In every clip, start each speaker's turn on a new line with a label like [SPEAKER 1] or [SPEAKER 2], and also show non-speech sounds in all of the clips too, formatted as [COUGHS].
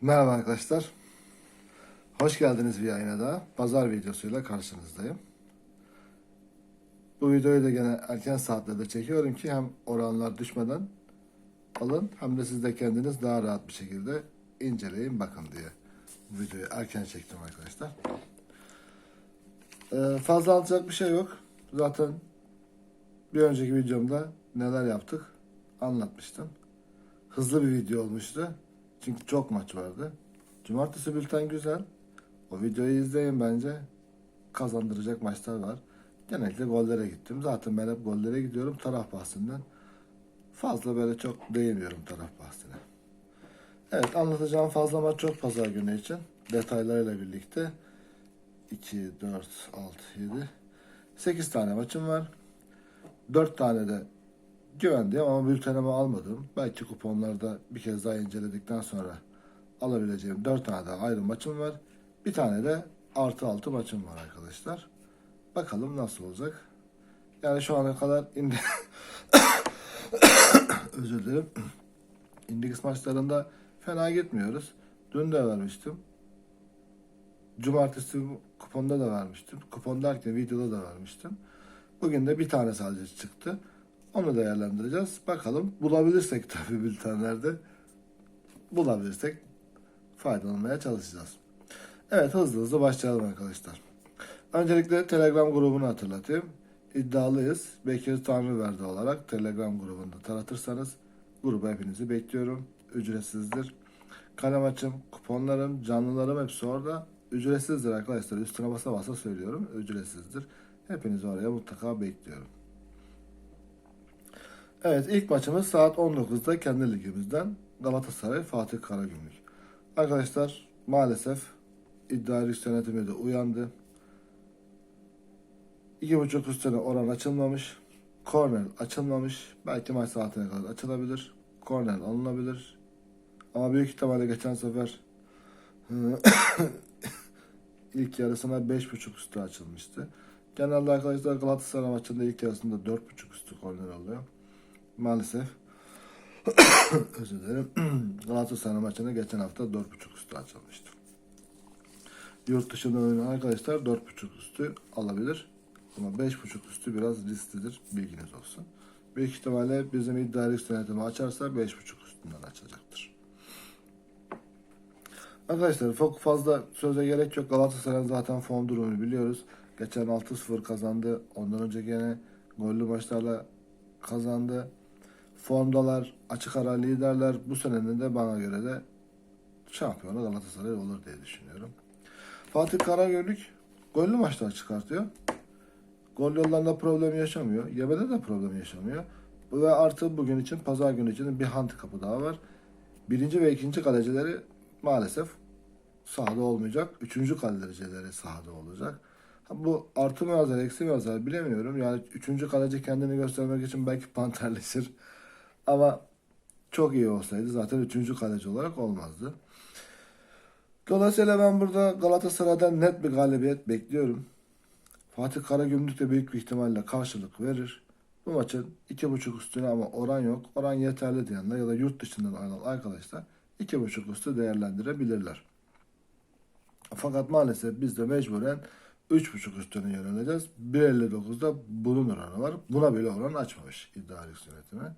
[SPEAKER 1] Merhaba arkadaşlar. Hoş geldiniz bir yayına daha. Pazar videosuyla karşınızdayım. Bu videoyu da gene erken saatlerde çekiyorum ki hem oranlar düşmeden alın hem de siz de kendiniz daha rahat bir şekilde inceleyin bakın diye. Bu videoyu erken çektim arkadaşlar. Ee, fazla alacak bir şey yok. Zaten bir önceki videomda neler yaptık anlatmıştım. Hızlı bir video olmuştu. Çünkü çok maç vardı. Cumartesi bülten güzel. O videoyu izleyin bence. Kazandıracak maçlar var. Genellikle gollere gittim. Zaten ben hep gollere gidiyorum taraf bahsinden. Fazla böyle çok değinmiyorum taraf bahsine. Evet anlatacağım fazla maç çok pazar günü için. Detaylarıyla birlikte 2, 4, 6, 7, 8 tane maçım var. 4 tane de güvendiğim ama bültenimi almadım. Belki kuponlarda bir kez daha inceledikten sonra alabileceğim 4 tane daha ayrı maçım var. Bir tane de artı 6 maçım var arkadaşlar. Bakalım nasıl olacak. Yani şu ana kadar indi... [COUGHS] Özür dilerim. Index maçlarında fena gitmiyoruz. Dün de vermiştim. Cumartesi kuponda da vermiştim. Kupon derken videoda da vermiştim. Bugün de bir tane sadece çıktı. Onu değerlendireceğiz. Bakalım bulabilirsek tabii bültenlerde bulabilirsek faydalanmaya çalışacağız. Evet hızlı hızlı başlayalım arkadaşlar. Öncelikle Telegram grubunu hatırlatayım. İddialıyız. Bekir Tanrı verdi olarak Telegram grubunda taratırsanız gruba hepinizi bekliyorum. Ücretsizdir. Kalem açım, kuponlarım, canlılarım hepsi orada. Ücretsizdir arkadaşlar. Üstüne basa basa söylüyorum. Ücretsizdir. Hepinizi oraya mutlaka bekliyorum. Evet ilk maçımız saat 19'da kendi ligimizden Galatasaray Fatih Karagümrük. Arkadaşlar maalesef iddia risk yönetimi de uyandı. 2.5 üstüne oran açılmamış. Korner açılmamış. Belki maç saatine kadar açılabilir. Korner alınabilir. Ama büyük ihtimalle geçen sefer [COUGHS] ilk yarısına 5.5 üstü açılmıştı. Genelde arkadaşlar Galatasaray maçında ilk yarısında 4.5 üstü korner oluyor. Maalesef [COUGHS] özür dilerim. [COUGHS] Galatasaray maçını geçen hafta 4.5 üstü açılmıştı. Yurt dışında oynayan arkadaşlar 4.5 üstü alabilir. Ama 5.5 üstü biraz risklidir. Bilginiz olsun. Büyük ihtimalle bizim iddia risk yönetimi açarsa 5.5 üstünden açacaktır. Arkadaşlar çok fazla söze gerek yok. Galatasaray'ın zaten form durumunu biliyoruz. Geçen 6-0 kazandı. Ondan önce gene gollü maçlarla kazandı. Formdalar, açık ara liderler. Bu senenin de bana göre de şampiyonu Galatasaray olur diye düşünüyorum. Fatih Karagümrük gollü maçlar çıkartıyor. Gol yollarında problem yaşamıyor. Yemede de problem yaşamıyor. Ve artı bugün için, pazar günü için bir handikapı daha var. Birinci ve ikinci kalecileri maalesef sahada olmayacak. Üçüncü kalecileri sahada olacak. Bu artı mı yazar, eksi mi yazar bilemiyorum. Yani üçüncü kaleci kendini göstermek için belki panterleşir. Ama çok iyi olsaydı zaten üçüncü kaleci olarak olmazdı. Dolayısıyla ben burada Galatasaray'dan net bir galibiyet bekliyorum. Fatih Karagümrük de büyük bir ihtimalle karşılık verir. Bu maçın iki buçuk üstüne ama oran yok. Oran yeterli diyenler ya da yurt dışından ayrılan arkadaşlar iki buçuk üstü değerlendirebilirler. Fakat maalesef biz de mecburen 3.5 üstüne yöneleceğiz. 1.59'da bunun oranı var. Buna bile oran açmamış iddia yönetimi.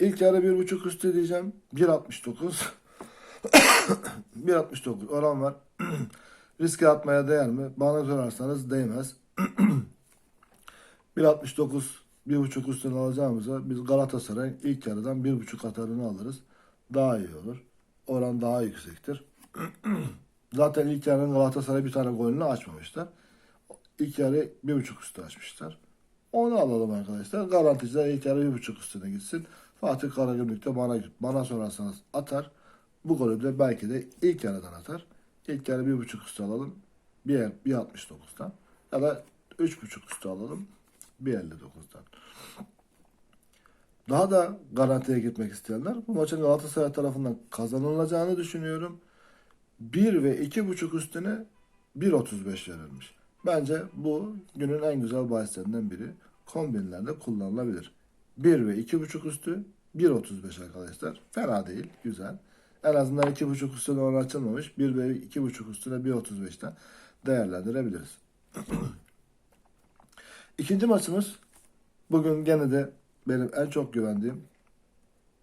[SPEAKER 1] İlk yarı 1.5 üstü diyeceğim. 1.69. 1.69 [COUGHS] oran var. [COUGHS] Riske atmaya değer mi? Bana sorarsanız değmez. 1.69 1.5 üstüne alacağımıza biz Galatasaray'ın ilk yarıdan 1.5 atarını alırız. Daha iyi olur. Oran daha yüksektir. [COUGHS] Zaten ilk yarının Galatasaray bir tane golünü açmamışlar. İlk yarı 1.5 üstü açmışlar. Onu alalım arkadaşlar. Garanticiler ilk yarı 1.5 üstüne gitsin. Fatih Karagümrük de bana, bana sorarsanız atar. Bu golü de belki de ilk yarıdan atar. İlk yarı 1.5 üstü alalım. 1.69'dan. Ya da 3.5 üstü alalım. 1.59'dan. Daha da garantiye gitmek isteyenler bu maçın Galatasaray tarafından kazanılacağını düşünüyorum. 1 ve 2.5 üstüne 1.35 verilmiş. Bence bu günün en güzel bahislerinden biri. Kombinlerde kullanılabilir. 1 ve 2.5 üstü 1.35 arkadaşlar. Fena değil, güzel. En azından 2.5 üstüne oran açılmamış. 1 ve 2.5 üstüne 1.35'ten değerlendirebiliriz. [CLEARS THROAT] İkinci maçımız bugün gene de benim en çok güvendiğim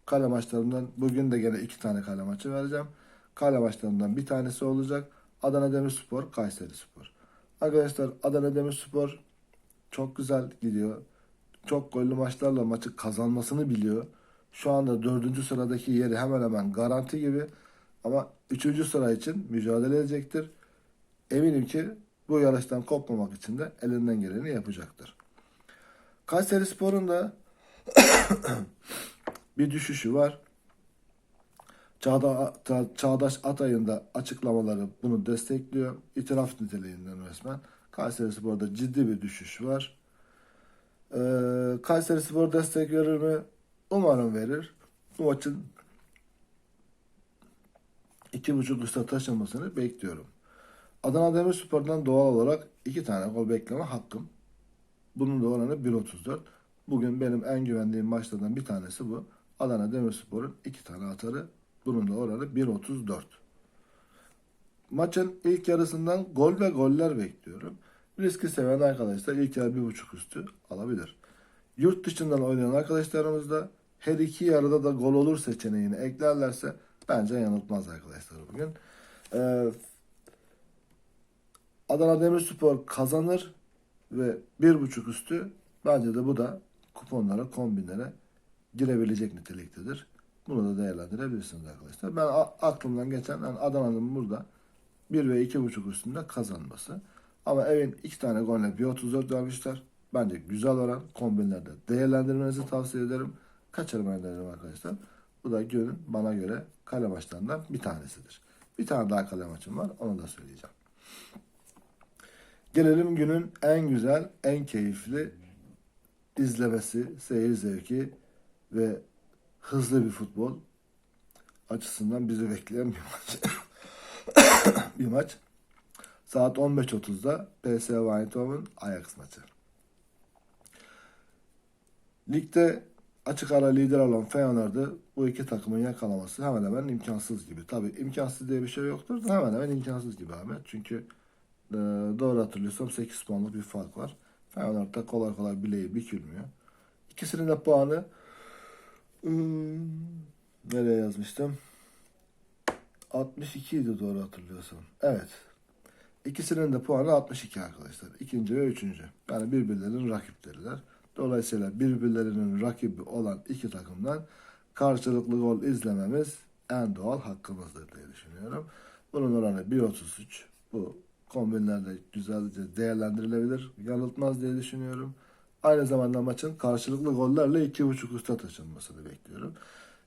[SPEAKER 1] kale maçlarından bugün de gene iki tane kale maçı vereceğim. Kale maçlarından bir tanesi olacak. Adana Demirspor, Kayseri Spor. Arkadaşlar Adana Demirspor çok güzel gidiyor. Çok gollü maçlarla maçı kazanmasını biliyor. Şu anda dördüncü sıradaki yeri hemen hemen garanti gibi. Ama üçüncü sıra için mücadele edecektir. Eminim ki bu yarıştan kopmamak için de elinden geleni yapacaktır. Kayseri Spor'un da [COUGHS] bir düşüşü var. Çağda, Ça- Çağdaş Atay'ın da açıklamaları bunu destekliyor. İtiraf niteliğinden resmen. Kayseri Spor'da ciddi bir düşüş var. Ee, Kayseri Spor destek verir mi? Umarım verir. Bu maçın iki buçuk üste taşınmasını bekliyorum. Adana Demirspor'dan doğal olarak iki tane gol bekleme hakkım. Bunun da oranı 1.34. Bugün benim en güvendiğim maçlardan bir tanesi bu. Adana Demirspor'un iki tane atarı. Bunun da oranı 1.34. Maçın ilk yarısından gol ve goller bekliyorum. Riski seven arkadaşlar ilk yarı 1.5 üstü alabilir. Yurt dışından oynayan arkadaşlarımız da her iki yarıda da gol olur seçeneğini eklerlerse bence yanıltmaz arkadaşlar bugün. Ee, Adana Demirspor kazanır ve bir buçuk üstü bence de bu da kuponlara, kombinlere girebilecek niteliktedir. Bunu da değerlendirebilirsiniz arkadaşlar. Ben aklımdan geçen yani Adana'nın burada 1 ve iki buçuk üstünde kazanması. Ama evin iki tane golle 1.34 vermişler. Bence güzel oran. Kombinlerde değerlendirmenizi tavsiye ederim. Kaçırmayın derim arkadaşlar. Bu da günün bana göre kale maçlarından bir tanesidir. Bir tane daha kale maçım var. Onu da söyleyeceğim. Gelelim günün en güzel, en keyifli izlemesi, seyir zevki ve hızlı bir futbol açısından bizi bekleyen bir maç. [COUGHS] bir maç. Saat 15.30'da PSV Eindhoven Ajax maçı. Ligde açık ara lider olan Feyenoord'u bu iki takımın yakalaması hemen hemen imkansız gibi. Tabi imkansız diye bir şey yoktur da hemen hemen imkansız gibi Ahmet. Çünkü e, doğru hatırlıyorsam 8 puanlık bir fark var. Feyenoord'da kolay kolay bileği bükülmüyor. İkisinin de puanı hmm, nereye yazmıştım? 62 idi doğru hatırlıyorsam. Evet. İkisinin de puanı 62 arkadaşlar. İkinci ve üçüncü. Yani birbirlerinin rakipleriler. Dolayısıyla birbirlerinin rakibi olan iki takımdan karşılıklı gol izlememiz en doğal hakkımızdır diye düşünüyorum. Bunun oranı 1.33. Bu kombinlerde güzelce değerlendirilebilir. Yanıltmaz diye düşünüyorum. Aynı zamanda maçın karşılıklı gollerle 2.5 üste taşınmasını bekliyorum.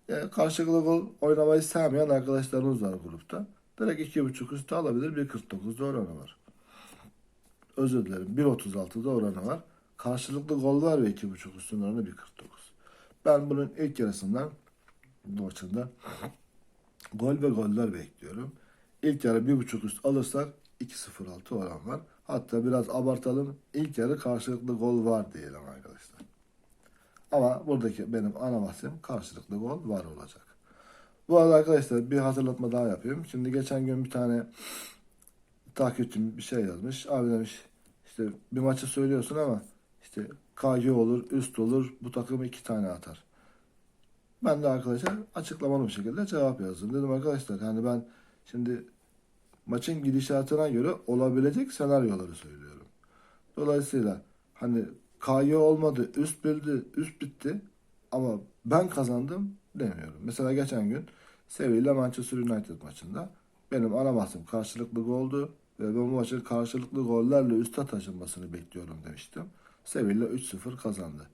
[SPEAKER 1] Yani karşılıklı gol oynamayı sevmeyen arkadaşlarımız var grupta. Direkt 2.5 üstü alabilir. 1.49'da oranı var. Özür dilerim. 1.36'da oranı var. Karşılıklı gol var ve 2.5 üstün oranı 1.49. Ben bunun ilk yarısından maçında gol ve goller bekliyorum. İlk yarı 1.5 üst alırsak 2.06 oran var. Hatta biraz abartalım. İlk yarı karşılıklı gol var diyelim arkadaşlar. Ama buradaki benim ana bahsim karşılıklı gol var olacak. Bu arada arkadaşlar bir hatırlatma daha yapayım. Şimdi geçen gün bir tane takipçim bir şey yazmış. Abi demiş işte bir maçı söylüyorsun ama işte KG olur, üst olur, bu takım iki tane atar. Ben de arkadaşlar açıklamalı bir şekilde cevap yazdım. Dedim arkadaşlar hani ben şimdi maçın gidişatına göre olabilecek senaryoları söylüyorum. Dolayısıyla hani KY olmadı, üst bildi, üst bitti ama ben kazandım demiyorum. Mesela geçen gün Sevilla Manchester United maçında benim ana bahsim karşılıklı goldu ve ben bu maçın karşılıklı gollerle üste taşınmasını bekliyorum demiştim. Sevilla 3-0 kazandı.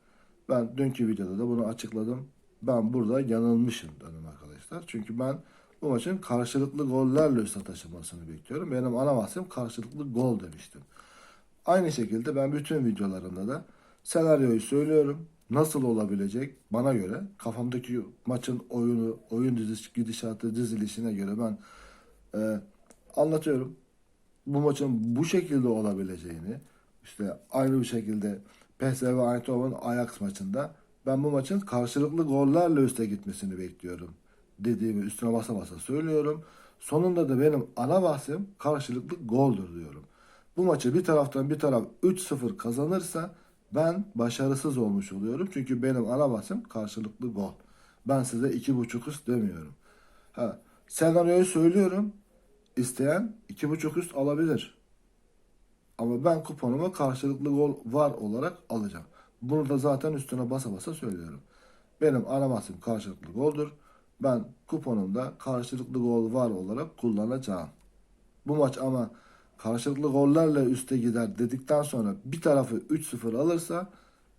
[SPEAKER 1] Ben dünkü videoda da bunu açıkladım. Ben burada yanılmışım dedim arkadaşlar. Çünkü ben bu maçın karşılıklı gollerle üste taşınmasını bekliyorum. Benim ana bahsim karşılıklı gol demiştim. Aynı şekilde ben bütün videolarımda da senaryoyu söylüyorum. Nasıl olabilecek bana göre kafamdaki maçın oyunu, oyun diziş, gidişatı, dizilişine göre ben e, anlatıyorum. Bu maçın bu şekilde olabileceğini işte aynı bir şekilde PSV Eindhoven Ajax maçında ben bu maçın karşılıklı gollerle üste gitmesini bekliyorum dediğimi üstüne basa basa söylüyorum. Sonunda da benim ana bahsim karşılıklı goldur diyorum. Bu maçı bir taraftan bir taraf 3-0 kazanırsa ben başarısız olmuş oluyorum. Çünkü benim ana bahsim karşılıklı gol. Ben size 2.5 üst demiyorum. Ha, senaryoyu söylüyorum. İsteyen 2.5 üst alabilir. Ama ben kuponuma karşılıklı gol var olarak alacağım. Bunu da zaten üstüne basa basa söylüyorum. Benim ana bahsim karşılıklı goldur. Ben kuponumda karşılıklı gol var olarak kullanacağım. Bu maç ama karşılıklı gollerle üste gider dedikten sonra bir tarafı 3-0 alırsa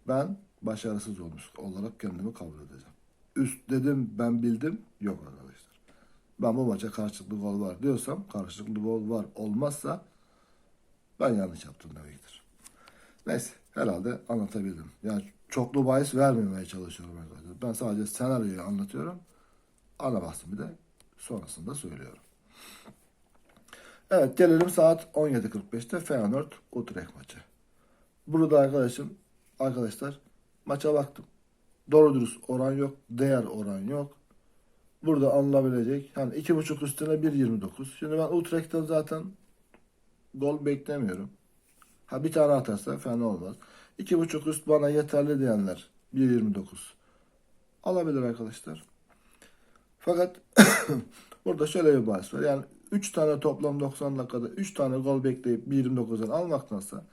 [SPEAKER 1] ben başarısız olmuş olarak kendimi kabul edeceğim. Üst dedim ben bildim yok arkadaşlar. Ben bu maça karşılıklı gol var diyorsam karşılıklı gol var olmazsa ben yanlış yaptım demektir. Neyse herhalde anlatabildim. Yani çoklu bahis vermemeye çalışıyorum arkadaşlar. Ben sadece senaryoyu anlatıyorum. Ana bahsimi de sonrasında söylüyorum. Evet gelelim saat 17.45'te Feyenoord Utrecht maçı. Burada arkadaşım arkadaşlar maça baktım. Doğru dürüst oran yok. Değer oran yok. Burada alınabilecek hani 2.5 üstüne 1.29. Şimdi ben Utrecht'ten zaten gol beklemiyorum. Ha bir tane atarsa fena olmaz. 2.5 üst bana yeterli diyenler 1.29 alabilir arkadaşlar. Fakat [COUGHS] burada şöyle bir bahis var. Yani 3 tane toplam 90 dakikada 3 tane gol bekleyip 1.29'dan almaktansa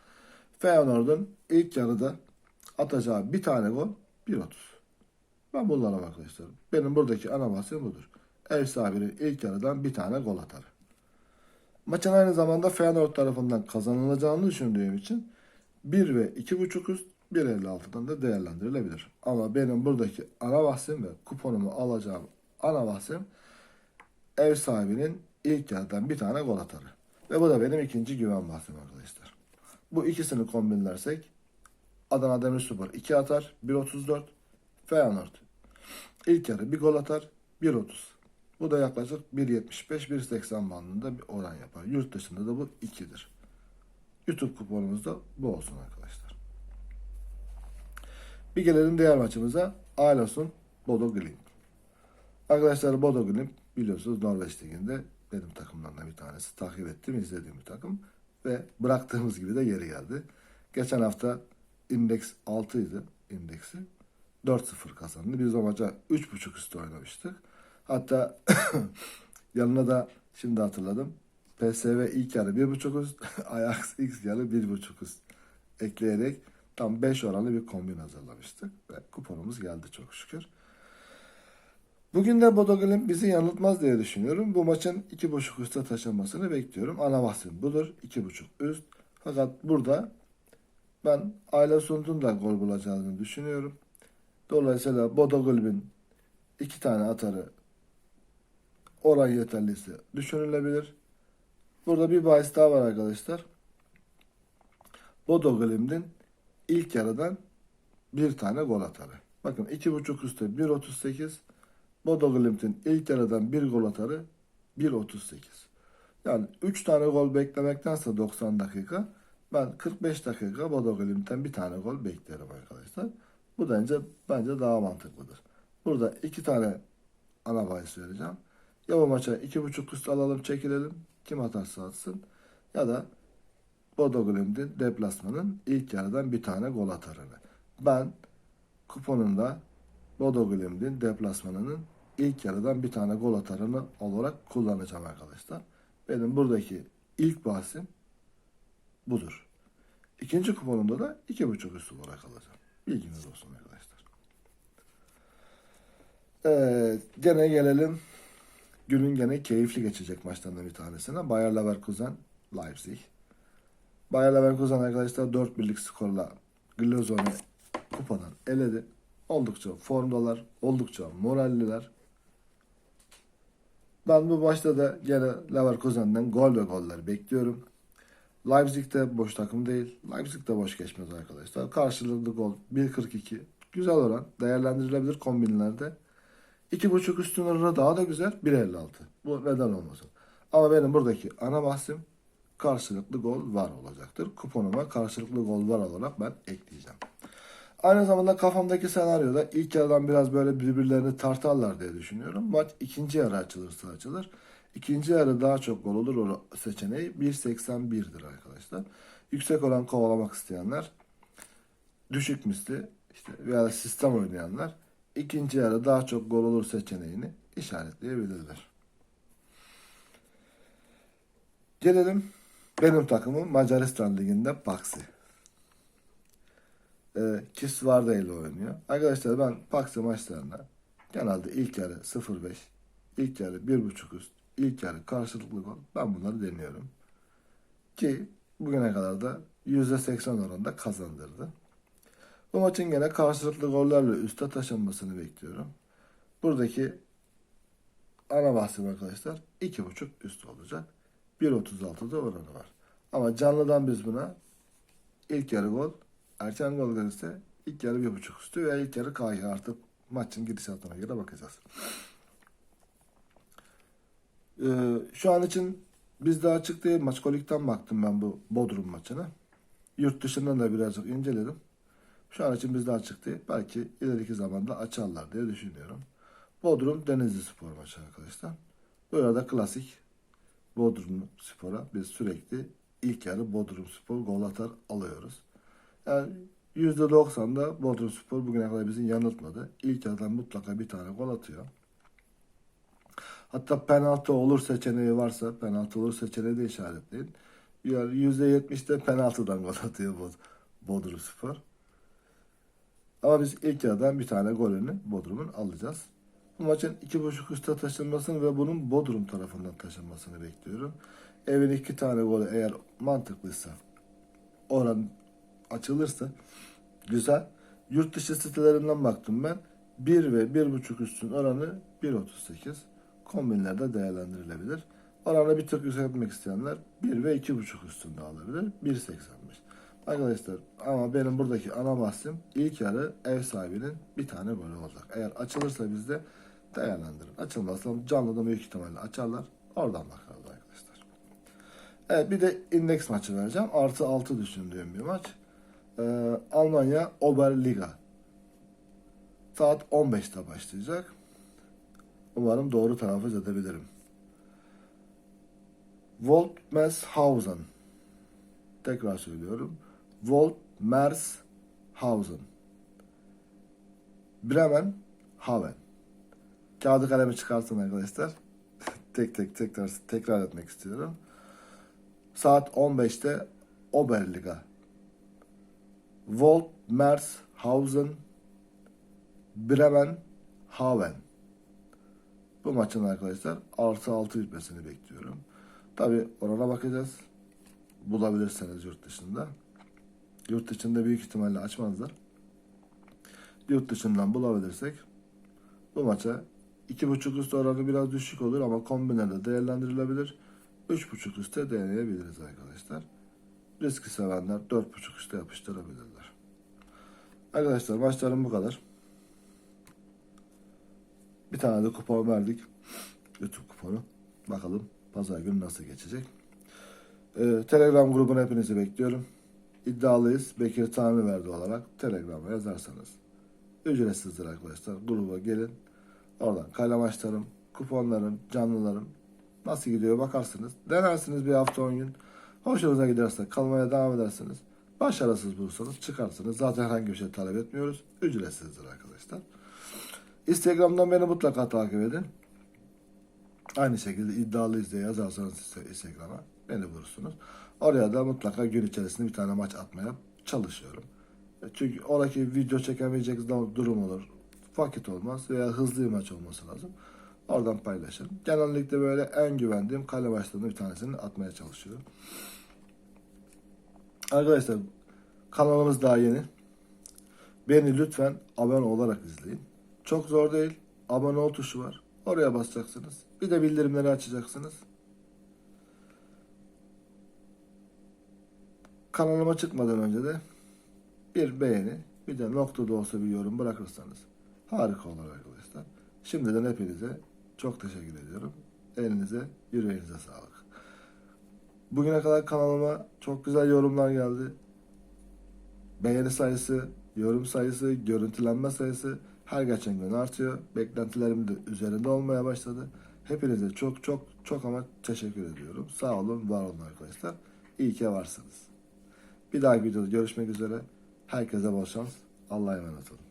[SPEAKER 1] Feyenoord'un ilk yarıda atacağı bir tane gol 1.30. Ben bunlara arkadaşlar. Benim buradaki ana bahsim budur. Ev sahibinin ilk yarıdan bir tane gol atar. Maçın aynı zamanda Feyenoord tarafından kazanılacağını düşündüğüm için 1 ve 2.5 üst 1.56'dan da değerlendirilebilir. Ama benim buradaki ana bahsim ve kuponumu alacağım ana bahsim ev sahibinin ilk yarıdan bir tane gol atarı. Ve bu da benim ikinci güven bahsim arkadaşlar. Bu ikisini kombinlersek Adana Demirspor 2 atar 1.34 Feyenoord ilk yarı bir gol atar 1.30 bu da yaklaşık 1.75-1.80 bandında bir oran yapar. Yurt dışında da bu 2'dir. YouTube kuponumuz da bu olsun arkadaşlar. Bir gelelim diğer maçımıza. Aylos'un Bodo Glimt. Arkadaşlar Bodo Glimt biliyorsunuz Norveç Ligi'nde benim takımlardan bir tanesi. Takip ettim, izlediğim bir takım. Ve bıraktığımız gibi de geri geldi. Geçen hafta indeks 6 idi indeksi. 4-0 kazandı. Biz o maça 3.5 üstü oynamıştık. Hatta [COUGHS] yanına da şimdi hatırladım. PSV ilk yarı 1.5 üst, [LAUGHS] Ajax ilk yarı 1.5 üst ekleyerek tam 5 oranlı bir kombin hazırlamıştık. Ve kuponumuz geldi çok şükür. Bugün de Bodo Glimt bizi yanıltmaz diye düşünüyorum. Bu maçın 2.5 üste taşınmasını bekliyorum. Ana bahsim budur. 2.5 üst. Fakat burada ben Ayla Sund'un da gol bulacağını düşünüyorum. Dolayısıyla Bodo Glimt'in iki tane atarı oran yeterliyse düşünülebilir. Burada bir bahis daha var arkadaşlar. Bodo Glimt'in ilk yarıdan bir tane gol atarı. Bakın 2.5 üstte 1.38. Bodo Glimt'in ilk yarıdan bir gol atarı 1.38. Yani 3 tane gol beklemektense 90 dakika ben 45 dakika Bodo Glimt'ten bir tane gol beklerim arkadaşlar. Bu bence bence daha mantıklıdır. Burada iki tane ana bahis vereceğim. Ya bu maça iki buçuk üst alalım çekilelim. Kim atarsa atsın. Ya da Bodo Glimt'in deplasmanın ilk yarıdan bir tane gol atarını. Ben kuponumda Bodo Glimt'in deplasmanının ilk yarıdan bir tane gol atarını olarak kullanacağım arkadaşlar. Benim buradaki ilk bahsim budur. İkinci kuponumda da iki buçuk üstü olarak alacağım. Bilginiz olsun arkadaşlar. Evet, gene gelelim günün gene keyifli geçecek maçlarından bir tanesine. Bayer Leverkusen, Leipzig. Bayer Leverkusen arkadaşlar 4 birlik skorla Glazon'u kupadan eledi. Oldukça formdalar, oldukça moralliler. Ben bu maçta da gene Leverkusen'den gol ve goller bekliyorum. Leipzig de boş takım değil. Leipzig de boş geçmez arkadaşlar. Karşılıklı gol 1.42. Güzel oran. Değerlendirilebilir kombinlerde. 2.5 üstün oranı daha da güzel. 1.56. Bu neden olmasın. Ama benim buradaki ana bahsim karşılıklı gol var olacaktır. Kuponuma karşılıklı gol var olarak ben ekleyeceğim. Aynı zamanda kafamdaki senaryoda ilk yarıdan biraz böyle birbirlerini tartarlar diye düşünüyorum. Maç ikinci yarı açılırsa açılır. İkinci yarı daha çok gol olur o seçeneği 1.81'dir arkadaşlar. Yüksek oran kovalamak isteyenler düşük misli işte veya sistem oynayanlar ikinci yarı daha çok gol olur seçeneğini işaretleyebilirler. Gelelim benim takımım Macaristan Ligi'nde Paxi. Ee, Kisvarda ile oynuyor. Arkadaşlar ben Paxi maçlarına genelde ilk yarı 0-5, ilk yarı 1.5 üst, ilk yarı karşılıklı gol. Ben bunları deniyorum. Ki bugüne kadar da %80 oranında kazandırdı. Bu maçın gene karşılıklı gollerle üste taşınmasını bekliyorum. Buradaki ana bahsim arkadaşlar 2.5 üst olacak. 1.36'da oranı var. Ama canlıdan biz buna ilk yarı gol, erken gol gelirse ilk yarı 1.5 üstü veya ilk yarı KH artık maçın gidişatına göre bakacağız. Ee, şu an için bizde açık değil. Maç kolikten baktım ben bu Bodrum maçına. Yurt dışından da birazcık inceledim. Şu an için bizde açık değil. Belki ileriki zamanda açarlar diye düşünüyorum. Bodrum Denizli Spor maçı arkadaşlar. Burada klasik Bodrum Spor'a biz sürekli ilk yarı Bodrum Spor gol atar alıyoruz. Yani %90'da Bodrum Spor bugüne kadar bizi yanıltmadı. İlk yarıdan mutlaka bir tane gol atıyor. Hatta penaltı olur seçeneği varsa penaltı olur seçeneği de işaretleyin. Yani %70'de penaltıdan gol atıyor Bod- Bodrum Spor. Ama biz ilk yarıdan bir tane golünü Bodrum'un alacağız. Bu maçın iki buçuk üste taşınmasını ve bunun Bodrum tarafından taşınmasını bekliyorum. Evin iki tane golü eğer mantıklıysa oran açılırsa güzel. Yurt dışı sitelerinden baktım ben. 1 ve 1.5 üstün oranı 1.38. Kombinlerde değerlendirilebilir. Oranı bir tık yükseltmek isteyenler 1 ve 2.5 üstünde alabilir. 1.85. Arkadaşlar ama benim buradaki ana bahsim ilk yarı ev sahibinin bir tane golü olacak. Eğer açılırsa bizde değerlendirin. Açılmazsa canlıda büyük ihtimalle açarlar. Oradan bakarız arkadaşlar. Evet bir de indeks maçı vereceğim. Artı 6 düşündüğüm bir maç. Ee, Almanya Oberliga. Saat 15'te başlayacak. Umarım doğru telaffuz edebilirim. Voltmershausen. Tekrar söylüyorum. Voltmershausen. Bremen Haven. Kağıdı kalemi çıkartın arkadaşlar. [LAUGHS] tek tek tekrar tekrar etmek istiyorum. Saat 15'te Oberliga. Voltmershausen Bremen Haven. Bu maçın arkadaşlar artı 6 bitmesini bekliyorum. Tabi orana bakacağız. Bulabilirseniz yurt dışında. Yurt dışında büyük ihtimalle açmazlar. Yurt dışından bulabilirsek bu maça 2.5 üst oranı biraz düşük olur ama kombinede değerlendirilebilir. 3.5 üstte deneyebiliriz arkadaşlar. Riski sevenler 4.5 üstte yapıştırabilirler. Arkadaşlar maçlarım bu kadar. Bir tane de kupon verdik. YouTube kuponu. Bakalım pazar günü nasıl geçecek. Ee, Telegram grubuna hepinizi bekliyorum. İddialıyız. Bekir Tanrıverdi olarak Telegram'a yazarsanız. Ücretsizdir arkadaşlar. Gruba gelin. Oradan kale maçlarım, kuponlarım, canlılarım nasıl gidiyor bakarsınız. Denersiniz bir hafta 10 gün. Hoşunuza giderse kalmaya devam edersiniz. Başarısız bulursanız çıkarsınız. Zaten herhangi bir şey talep etmiyoruz. Ücretsizdir arkadaşlar. Instagram'dan beni mutlaka takip edin. Aynı şekilde iddialıyız diye yazarsanız Instagram'a beni bulursunuz. Oraya da mutlaka gün içerisinde bir tane maç atmaya çalışıyorum. E, Çünkü oradaki video çekemeyecek durum olur. Vakit olmaz veya hızlı bir maç olması lazım. Oradan paylaşırım. Genellikle böyle en güvendiğim kale maçlarının bir tanesini atmaya çalışıyorum. Arkadaşlar kanalımız daha yeni. Beni lütfen abone olarak izleyin. Çok zor değil. Abone ol tuşu var. Oraya basacaksınız. Bir de bildirimleri açacaksınız. Kanalıma çıkmadan önce de bir beğeni, bir de noktada olsa bir yorum bırakırsanız harika olur arkadaşlar. Şimdiden hepinize çok teşekkür ediyorum. Elinize, yüreğinize sağlık. Bugüne kadar kanalıma çok güzel yorumlar geldi. Beğeni sayısı yorum sayısı, görüntülenme sayısı her geçen gün artıyor. Beklentilerim de üzerinde olmaya başladı. Hepinize çok çok çok ama teşekkür ediyorum. Sağ olun, var olun arkadaşlar. İyi ki varsınız. Bir dahaki videoda görüşmek üzere. Herkese bol şans. Allah'a emanet olun.